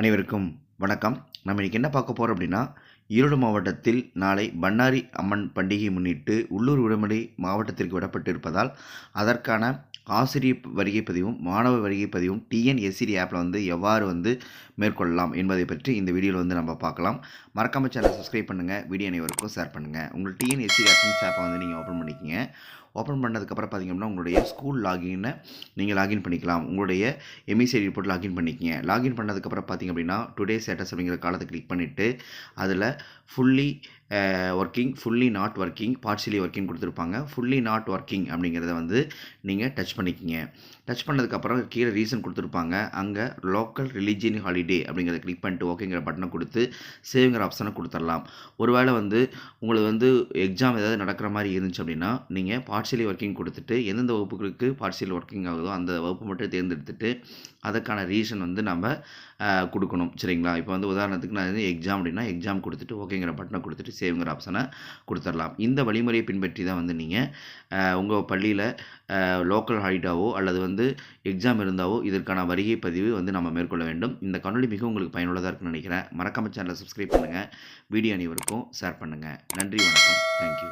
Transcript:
அனைவருக்கும் வணக்கம். நம்ம இன்றைக்கி என்ன பார்க்க போகிறோம் அப்படின்னா ஈரோடு மாவட்டத்தில் நாளை பண்ணாரி அம்மன் பண்டிகையை முன்னிட்டு உள்ளூர் விடுமுறை மாவட்டத்திற்கு விடப்பட்டிருப்பதால் அதற்கான ஆசிரியர் வருகை பதிவும் மாணவ வருகை பதிவும் டிஎன்எஸ்சிடி ஆப்பில் வந்து எவ்வாறு வந்து மேற்கொள்ளலாம் என்பதை பற்றி இந்த வீடியோவில் வந்து நம்ம பார்க்கலாம். மறக்காமல் சேனல் சப்ஸ்கிரைப் பண்ணுங்கள் வீடியோ அனைவருக்கும் ஷேர் பண்ணுங்கள் உங்கள் டிஎன்எஸ்சிடி அட்மின்ஸ் ஆப்பை வந்து நீங்கள் ஓப்பன் பண்ணிக்கிங்க. ஓப்பன் பண்ணதுக்கப்புறம் பார்த்தீங்கன்னா அப்படின்னா உங்களுடைய ஸ்கூல் லாகினை நீங்கள் லாகின் பண்ணிக்கலாம். உங்களுடைய எம்இசி ரிப்போர்ட் லாகின் பண்ணிக்கிங்க. லாகின் பண்ணதுக்கப்புறம் பார்த்தீங்க அப்படின்னா டுடே ஸ்டேட்டஸ் அப்படிங்கிற காலத்தை கிளிக் பண்ணிவிட்டு அதில் fully working fully not working partially working கொடுத்துருப்பாங்க. ஃபுல்லி நாட் ஒர்க்கிங் அப்படிங்கிறத வந்து நீங்கள் டச் பண்ணிக்கிங்க. டச் பண்ணதுக்கப்புறம் கீழே ரீசன் கொடுத்துருப்பாங்க. அங்கே லோக்கல் ரிலீஜியன் ஹாலிடே அப்படிங்கிறத கிளிக் பண்ணிட்டு ஓகேங்கிற பட்டனை கொடுத்து சேவிங்கிற ஆப்ஷனை கொடுத்துடலாம். ஒருவேளை வந்து உங்களுக்கு வந்து எக்ஸாம் ஏதாவது நடக்கிற மாதிரி இருந்துச்சு அப்படின்னா நீங்கள் பார்ஷியலி ஒர்க்கிங் கொடுத்துட்டு எந்தெந்த வகுப்புகளுக்கு பார்சியல் ஒர்க்கிங் ஆகுதோ அந்த வகுப்பு மட்டும் தேர்ந்தெடுத்துட்டு அதுக்கான ரீசன் வந்து நம்ம கொடுக்கணும். சரிங்களா? இப்போ வந்து உதாரணத்துக்கு நான் எக்ஸாம் அப்படின்னா எக்ஸாம் கொடுத்துட்டு ஓகேங்கிற பட்டனை கொடுத்துட்டு சேவுங்கிற ஆப்ஷனை கொடுத்துடலாம். இந்த வழிமுறையை பின்பற்றி தான் வந்து நீங்கள் உங்கள் பள்ளியில் லோக்கல் ஹாலிடாவோ அல்லது வந்து எக்ஸாம் இருந்தாவோ இதற்கான வருகை பதிவு வந்து நம்ம மேற்கொள்ள வேண்டும். இந்த காணொலி மிகவும் உங்களுக்கு பயனுள்ளதாக இருக்குன்னு நினைக்கிறேன். மறக்காம சேனலை சப்ஸ்கிரைப் பண்ணுங்கள் வீடியோ அனைவருக்கும் ஷேர் பண்ணுங்கள் நன்றி வணக்கம். தேங்க்யூ